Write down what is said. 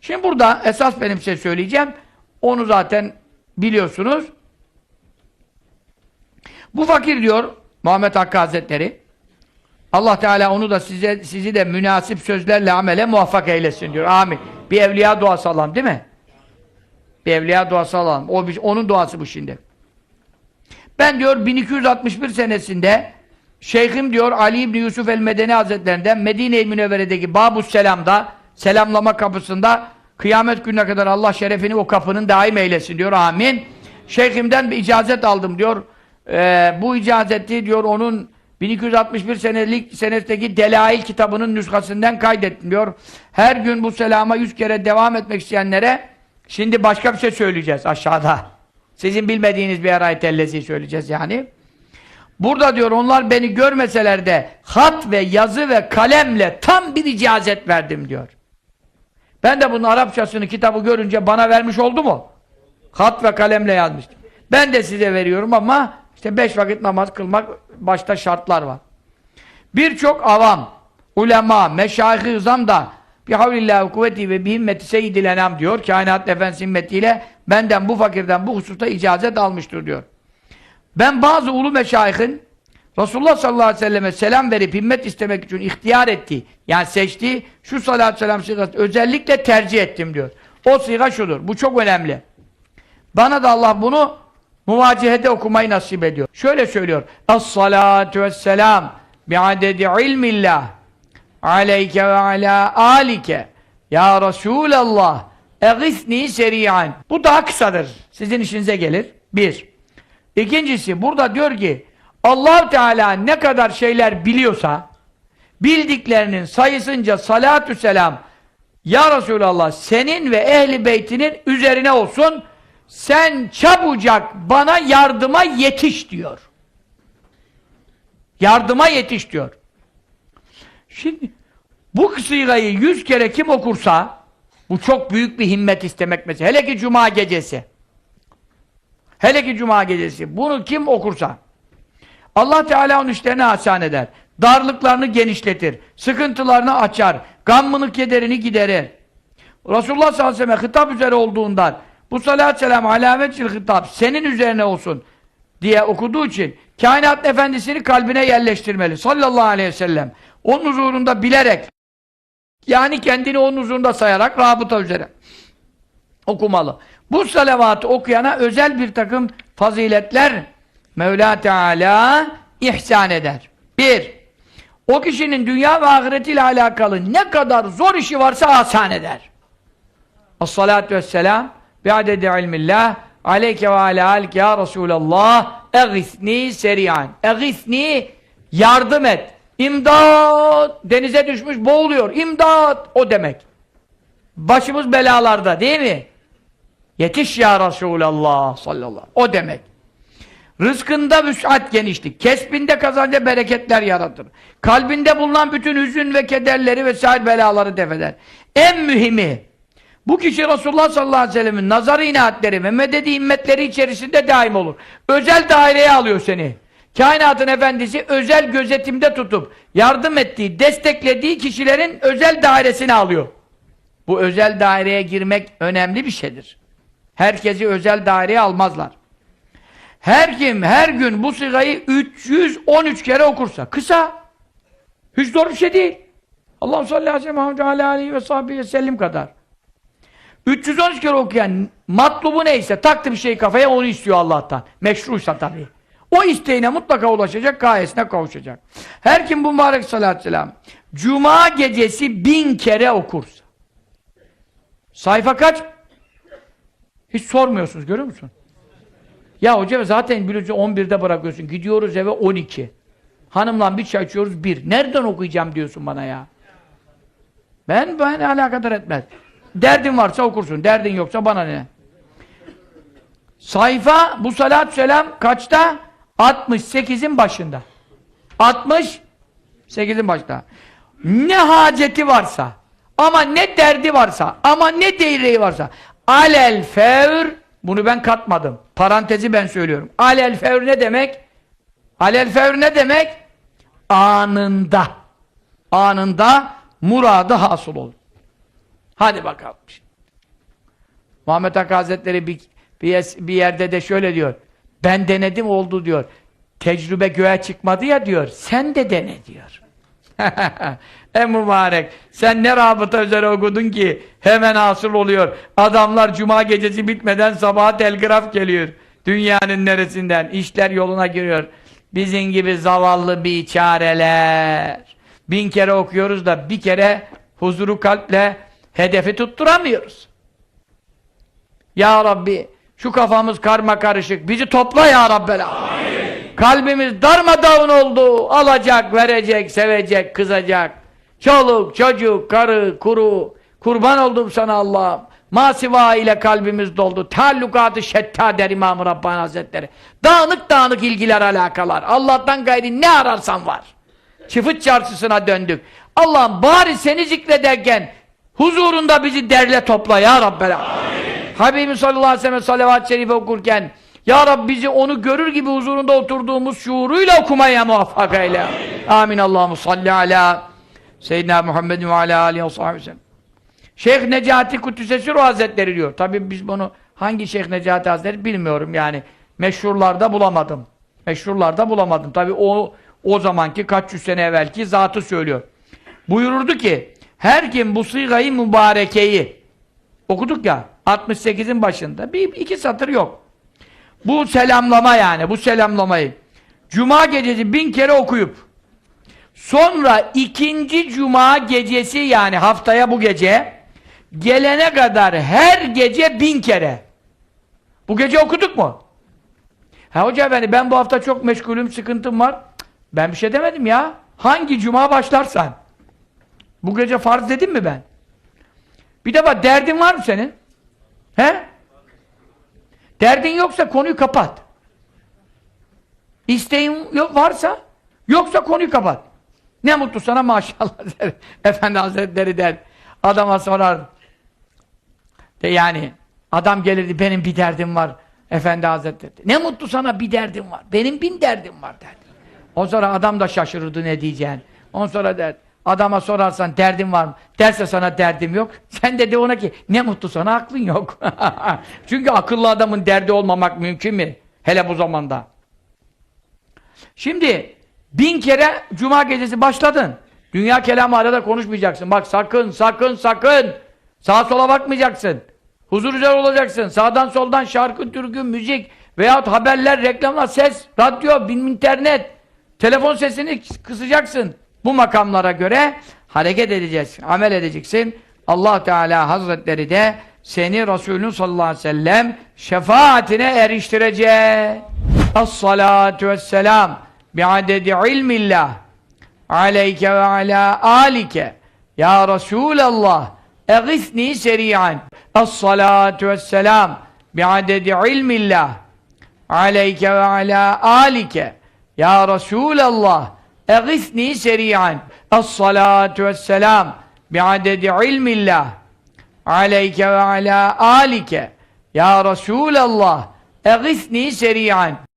Şimdi burada esas benim size söyleyeceğim. Onu zaten biliyorsunuz. Bu fakir diyor Muhammed Hakkı Hazretleri. Allah Teala onu da size sizi de münasip sözlerle amele muvaffak eylesin diyor. Amin. Bir evliya duası alalım değil mi? Bir evliya duası alalım. O onun duası bu şimdi. Ben diyor 1261 senesinde Şeyhim diyor Ali İbni Yusuf el-Medeni Hazretlerinden Medine-i Münevvere'deki Babus Selam'da selamlama kapısında kıyamet gününe kadar Allah şerefini o kapının daim eylesin diyor. Amin. Şeyhimden bir icazet aldım diyor. Ee, bu icazeti diyor onun 1261 senelik senesindeki Delail kitabının nüshasından kaydettim diyor. Her gün bu selama yüz kere devam etmek isteyenlere şimdi başka bir şey söyleyeceğiz aşağıda. Sizin bilmediğiniz bir ayet ellezi söyleyeceğiz yani. Burada diyor onlar beni görmeseler de hat ve yazı ve kalemle tam bir icazet verdim diyor. Ben de bunun Arapçasını kitabı görünce bana vermiş oldu mu? Hat ve kalemle yazmıştım. Ben de size veriyorum ama işte beş vakit namaz kılmak başta şartlar var. Birçok avam, ulema, meşayih-i ızam da bir havlillahi kuvveti ve bi himmeti seyyidil enam diyor. Kainat efendisi himmetiyle benden bu fakirden bu hususta icazet almıştır diyor. Ben bazı ulu meşayihin Resulullah sallallahu aleyhi ve selleme selam verip himmet istemek için ihtiyar ettiği, yani seçtiği şu salatü selam sigası özellikle tercih ettim diyor. O siga şudur. Bu çok önemli. Bana da Allah bunu muvacihede okumayı nasip ediyor. Şöyle söylüyor. Es-salatu vesselam bi'adedi ilmillah aleyke ve ala alike ya Resulallah eğisni seriyan. Bu daha kısadır. Sizin işinize gelir. Bir. İkincisi burada diyor ki allah Teala ne kadar şeyler biliyorsa bildiklerinin sayısınca salatü selam ya Resulallah senin ve ehli beytinin üzerine olsun sen çabucak bana yardıma yetiş diyor. Yardıma yetiş diyor. Şimdi bu kısırayı yüz kere kim okursa bu çok büyük bir himmet istemek mesela. Hele ki cuma gecesi. Hele ki cuma gecesi. Bunu kim okursa Allah Teala onun işlerini asan eder. Darlıklarını genişletir. Sıkıntılarını açar. Gammını kederini giderir. Resulullah sallallahu aleyhi ve sellem hitap üzere olduğundan bu salatü selam alametçil hitap senin üzerine olsun diye okuduğu için kainat efendisini kalbine yerleştirmeli. Sallallahu aleyhi ve sellem. Onun huzurunda bilerek yani kendini onun huzurunda sayarak rabıta üzere okumalı. Bu salavatı okuyana özel bir takım faziletler Mevla Teala ihsan eder. Bir, o kişinin dünya ve ahiretiyle alakalı ne kadar zor işi varsa asan eder. As-salatu vesselam bi'adedi ilmillah aleyke ve ala alike ya Resulallah eğisni seriyan. Eğisni yardım et. İmdat! Denize düşmüş boğuluyor. İmdat! O demek. Başımız belalarda değil mi? Yetiş ya Resulallah sallallahu. O demek. Rızkında müs'at genişlik, kesbinde kazanca bereketler yaratır. Kalbinde bulunan bütün hüzün ve kederleri vesaire belaları defeder. En mühimi, bu kişi Resulullah sallallahu aleyhi ve sellemin nazarı inaatleri ve mededi himmetleri içerisinde daim olur. Özel daireye alıyor seni. Kainatın efendisi özel gözetimde tutup yardım ettiği, desteklediği kişilerin özel dairesini alıyor. Bu özel daireye girmek önemli bir şeydir. Herkesi özel daireye almazlar. Her kim her gün bu sigayı 313 kere okursa, kısa, hiç zor bir şey değil. Allah sallallahu aleyhi ve sellem aleyhi ve sahibi kadar. 313 kere okuyan matlubu neyse taktı bir şey kafaya onu istiyor Allah'tan. Meşruysa tabii. O isteğine mutlaka ulaşacak, gayesine kavuşacak. Her kim bu mübarek salatü selam Cuma gecesi bin kere okursa. Sayfa kaç? Hiç sormuyorsunuz, görüyor musun? Ya hoca zaten biliyorsun 11'de bırakıyorsun. Gidiyoruz eve 12. Hanımla bir çay içiyoruz bir. Nereden okuyacağım diyorsun bana ya? Ben ben alakadar etmez. Derdin varsa okursun. Derdin yoksa bana ne? Sayfa bu salat selam kaçta? 68'in başında. 68'in başında. Ne haceti varsa ama ne derdi varsa ama ne değreği varsa alel fevr bunu ben katmadım. Parantezi ben söylüyorum. Alel fevr ne demek? Alel fevr ne demek? Anında. Anında muradı hasıl olur. Hadi bakalım. Muhammed Hakkı Hazretleri bir, bir, bir yerde de şöyle diyor. Ben denedim oldu diyor. Tecrübe göğe çıkmadı ya diyor. Sen de dene diyor. e mübarek. Sen ne rabıta üzere okudun ki hemen hasıl oluyor. Adamlar cuma gecesi bitmeden sabaha telgraf geliyor. Dünyanın neresinden. işler yoluna giriyor. Bizim gibi zavallı biçareler. Bin kere okuyoruz da bir kere huzuru kalple hedefi tutturamıyoruz. Ya Rabbi şu kafamız karma karışık. Bizi topla ya Rabbel Alemin. Kalbimiz darmadağın oldu. Alacak, verecek, sevecek, kızacak. Çoluk, çocuk, karı, kuru. Kurban oldum sana Allah'ım. Masiva ile kalbimiz doldu. Taallukatı şetta der İmam-ı Rabbani Hazretleri. Dağınık dağınık ilgiler, alakalar. Allah'tan gayri ne ararsan var. Çıfıt çarşısına döndük. Allah'ım bari seni zikrederken huzurunda bizi derle topla ya Rabbel. Habibim sallallahu aleyhi ve sellem salavat-ı şerife okurken Ya Rabbi bizi onu görür gibi huzurunda oturduğumuz şuuruyla okumaya muvaffak eyle. Amin. Allahu salli ala Seyyidina Muhammedin ve ala aleyhi ve sellem. Şeyh Necati Kuddüs'e Hazretleri diyor. Tabi biz bunu hangi Şeyh Necati Hazretleri bilmiyorum yani. Meşhurlarda bulamadım. Meşhurlarda bulamadım. Tabi o o zamanki kaç yüz sene evvelki zatı söylüyor. Buyururdu ki her kim bu sıygayı mübarekeyi okuduk ya 68'in başında bir iki satır yok. Bu selamlama yani bu selamlamayı Cuma gecesi bin kere okuyup sonra ikinci Cuma gecesi yani haftaya bu gece gelene kadar her gece bin kere. Bu gece okuduk mu? Ha hoca efendi ben bu hafta çok meşgulüm, sıkıntım var. Ben bir şey demedim ya. Hangi cuma başlarsan. Bu gece farz dedim mi ben? Bir defa derdin var mı senin? He? Derdin yoksa konuyu kapat. İsteğin varsa yoksa konuyu kapat. Ne mutlu sana maşallah der. Efendi Hazretleri der. Adama sorar. De yani adam gelirdi benim bir derdim var. Efendi Hazretleri. Ne mutlu sana bir derdim var. Benim bin derdim var derdi. O sonra adam da şaşırırdı ne diyeceğini. Ondan sonra der. Adama sorarsan derdin var mı? Derse sana derdim yok. Sen de de ona ki ne mutlu sana aklın yok. Çünkü akıllı adamın derdi olmamak mümkün mü? Hele bu zamanda. Şimdi bin kere cuma gecesi başladın. Dünya kelamı arada konuşmayacaksın. Bak sakın sakın sakın. Sağa sola bakmayacaksın. Huzur üzere olacaksın. Sağdan soldan şarkı, türkü, müzik veyahut haberler, reklamlar, ses, radyo, bin internet, telefon sesini kısacaksın. Bu makamlara göre hareket edeceksin, amel edeceksin. Allah Teala Hazretleri de seni Resulün sallallahu aleyhi ve sellem şefaatine eriştirecek. Es-salatu vesselam bi'adedi ilmillah aleyke ve ala alike ya Resulallah eğisni seri'an Es-salatu vesselam bi'adedi ilmillah aleyke ve ala alike ya Resulallah eğisni seri'an Es-salatu vesselam bi'adedi ilmillah. Aleyke ve ala alike. Ya Resulallah eğisni seri'an